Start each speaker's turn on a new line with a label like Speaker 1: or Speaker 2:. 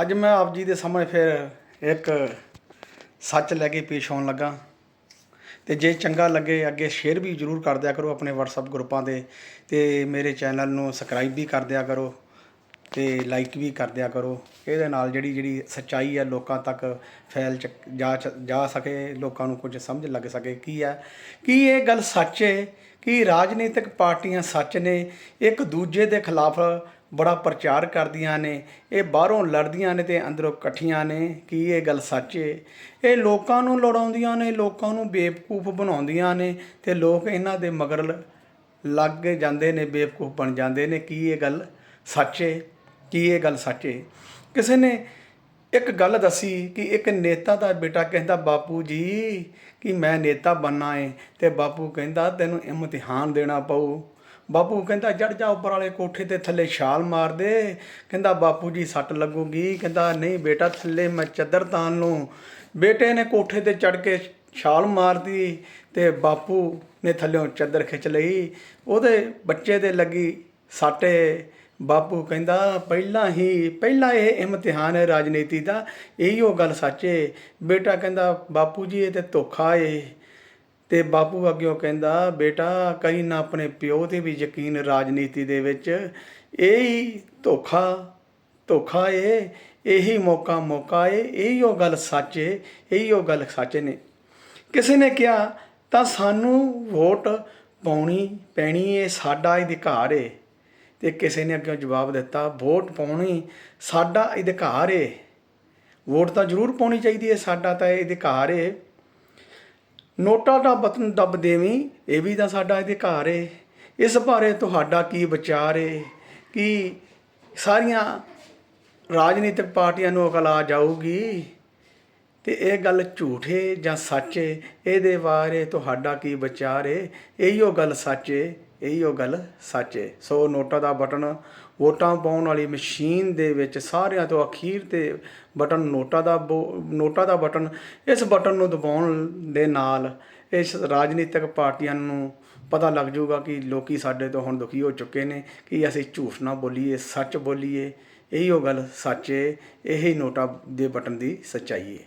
Speaker 1: ਅੱਜ ਮੈਂ ਆਪ ਜੀ ਦੇ ਸਾਹਮਣੇ ਫਿਰ ਇੱਕ ਸੱਚ ਲੈ ਕੇ ਪੇਸ਼ ਹੋਣ ਲੱਗਾ। ਤੇ ਜੇ ਚੰਗਾ ਲੱਗੇ ਅੱਗੇ ਸ਼ੇਅਰ ਵੀ ਜਰੂਰ ਕਰ ਦਿਆ ਕਰੋ ਆਪਣੇ WhatsApp ਗਰੁੱਪਾਂ ਦੇ ਤੇ ਮੇਰੇ ਚੈਨਲ ਨੂੰ ਸਬਸਕ੍ਰਾਈਬ ਵੀ ਕਰ ਦਿਆ ਕਰੋ ਤੇ ਲਾਈਕ ਵੀ ਕਰ ਦਿਆ ਕਰੋ। ਇਹਦੇ ਨਾਲ ਜਿਹੜੀ ਜਿਹੜੀ ਸੱਚਾਈ ਹੈ ਲੋਕਾਂ ਤੱਕ ਫੈਲ ਚੱਕ- ਜਾ ਚ- ਜਾ ਸਕੇ, ਲੋਕਾਂ ਨੂੰ ਕੁਝ ਸਮਝ ਲੱਗ ਸਕੇ ਕੀ ਹੈ, ਕੀ ਇਹ ਗੱਲ ਸੱਚ ਹੈ, ਕਿ ਰਾਜਨੀਤਿਕ ਪਾਰਟੀਆਂ ਸੱਚ ਨੇ, ਇੱਕ ਦੂਜੇ ਦੇ ਖਿਲਾਫ ਬੜਾ ਪ੍ਰਚਾਰ ਕਰਦੀਆਂ ਨੇ, ਇਹ ਬਾਹਰੋਂ ਲੜਦੀਆਂ ਨੇ ਤੇ ਅੰਦਰੋਂ ਇਕੱਠੀਆਂ ਨੇ, ਕੀ ਇਹ ਗੱਲ ਸੱਚ ਏ? ਇਹ ਲੋਕਾਂ ਨੂੰ ਲੜਾਉਂਦੀਆਂ ਨੇ, ਲੋਕਾਂ ਨੂੰ ਬੇਵਕੂਫ ਬਣਾਉਂਦੀਆਂ ਨੇ ਤੇ ਲੋਕ ਇਹਨਾਂ ਦੇ ਮਗਰ ਲੱਗ ਜਾਂਦੇ ਨੇ, ਬੇਵਕੂਫ ਬਣ ਜਾਂਦੇ ਨੇ, ਕੀ ਇਹ ਗੱਲ ਸੱਚ ਏ? ਕੀ ਇਹ ਗੱਲ ਸੱਚ ਏ? ਕਿਸੇ ਨੇ ਇੱਕ ਗੱਲ ਦੱਸੀ ਕਿ ਇੱਕ ਨੇਤਾ ਦਾ ਬੇਟਾ ਕਹਿੰਦਾ, ਬਾਪੂ ਜੀ, ਕਿ ਮੈਂ ਨੇਤਾ ਬਣਨਾ ਏ? ਤੇ ਬਾਪੂ ਕਹਿੰਦਾ, ਤੈਨੂੰ ਇਮਤਿਹਾਨ ਦੇਣਾ ਪਊ। ਬਾਪੂ ਕਹਿੰਦਾ ਜੜ ਜਾ ਉੱਪਰ ਵਾਲੇ ਕੋਠੇ ਤੇ ਥੱਲੇ ਛਾਲ ਮਾਰ ਦੇ। ਕਹਿੰਦਾ ਬਾਪੂ ਜੀ ਸੱਟ ਲੱਗੂਗੀ। ਕਹਿੰਦਾ ਨਹੀਂ ਬੇਟਾ, ਥੱਲੇ ਮੈਂ ਚੱਦਰ ਤਾਣ ਲੂੰ। ਬੇਟੇ ਨੇ ਕੋਠੇ ਤੇ ਚੜ ਕੇ ਛਾਲ ਮਾਰਦੀ ਤੇ ਬਾਪੂ ਨੇ ਥੱਲਿਓਂ ਚੱਦਰ ਖਿੱਚ ਲਈ। ਉਹਦੇ ਬੱਚੇ 'ਤੇ ਲੱਗੀ ਸਾਟੇ। ਬਾਪੂ ਕਹਿੰਦਾ ਪਹਿਲਾਂ ਹੀ, ਪਹਿਲਾਂ ਇਹ ਇਮਤਿਹਾਨ ਹੈ ਰਾਜਨੀਤੀ ਦਾ। ਇਹੀ ਉਹ ਗੱਲ ਸੱਚੇ। ਬੇਟਾ ਕਹਿੰਦਾ ਬਾਪੂ ਜੀ ਇਹ ਤੇ ਧੋਖਾ ਏ। ਅਤੇ ਬਾਪੂ ਅੱਗਿਓਂ ਕਹਿੰਦਾ, ਬੇਟਾ ਕਰੀ ਨਾ ਆਪਣੇ ਪਿਓ ਤੇ ਵੀ ਯਕੀਨ ਰਾਜਨੀਤੀ ਦੇ ਵਿੱਚ। ਇਹ ਹੀ ਧੋਖਾ ਧੋਖਾ ਏ, ਇਹੀ ਮੌਕਾ ਮੌਕਾ ਏ, ਇਹੀ ਉਹ ਗੱਲ ਸੱਚ ਏ, ਇਹੀ ਉਹ ਗੱਲ ਸੱਚ ਨੇ। ਕਿਸੇ ਨੇ ਕਿਹਾ, ਤਾਂ ਸਾਨੂੰ ਵੋਟ ਪਾਉਣੀ ਪੈਣੀ ਏ, ਸਾਡਾ ਅਧਿਕਾਰ ਏ। ਤੇ ਕਿਸੇ ਨੇ ਅੱਗੇ ਜਵਾਬ ਦਿੱਤਾ, ਵੋਟ ਪਾਉਣੀ ਸਾਡਾ ਅਧਿਕਾਰ ਏ। ਵੋਟ ਤਾਂ ਜ਼ਰੂਰ ਪਾਉਣੀ ਚਾਹੀਦੀ ਏ, ਸਾਡਾ ਤਾਂ ਇਹ ਅਧਿਕਾਰ ਏ। ਨੋਟਾ ਦਾ ਬਟਨ ਦੱਬ ਦੇਵੀਂ, ਇਹ ਵੀ ਤਾਂ ਸਾਡਾ ਅਧਿਕਾਰ ਏ। ਇਸ ਬਾਰੇ ਤੁਹਾਡਾ ਕੀ ਵਿਚਾਰ ਏ? ਕਿ ਸਾਰੀਆਂ ਰਾਜਨੀਤਿਕ ਪਾਰਟੀਆਂ ਨੂੰ ਅਕਲ ਆ ਜਾਊਗੀ? ਤੇ ਇਹ ਗੱਲ ਝੂਠ ਏ ਜਾਂ ਸੱਚ ਏ? ਇਹਦੇ ਬਾਰੇ ਤੁਹਾਡਾ ਕੀ ਵਿਚਾਰ ਏ? ਇਹੀਓ ਗੱਲ ਸੱਚ ਇਹੀ ਉਹ ਗੱਲ ਸੱਚ ਏ। ਸੋ ਨੋਟਾਂ ਦਾ ਬਟਨ ਵੋਟਾਂ ਪਾਉਣ ਵਾਲੀ ਮਸ਼ੀਨ ਦੇ ਵਿੱਚ ਸਾਰਿਆਂ ਤੋਂ ਅਖੀਰ ਤੇ ਬਟਨ ਨੋਟਾਂ ਦਾ ਬੋ- ਨੋਟਾ ਦਾ ਬਟਨ ਇਸ ਬਟਨ ਨੂੰ ਦਬਾਉਣ ਦੇ ਨਾਲ ਇਸ ਰਾਜਨੀਤਿਕ ਪਾਰਟੀਆਂ ਨੂੰ ਪਤਾ ਲੱਗ ਜਾਊਗਾ ਕਿ ਲੋਕੀ ਸਾਡੇ ਤੋਂ ਹੁਣ ਦੁਖੀ ਹੋ ਚੁੱਕੇ ਨੇ ਕਿ ਅਸੀਂ ਝੂਠ ਨਾ ਬੋਲੀਏ, ਸੱਚ ਬੋਲੀਏ। ਇਹੀ ਉਹ ਗੱਲ ਸੱਚ ਏ। ਇਹੀ ਨੋਟਾਂ ਦੇ ਬਟਨ ਦੀ ਸੱਚਾਈ ਹੈ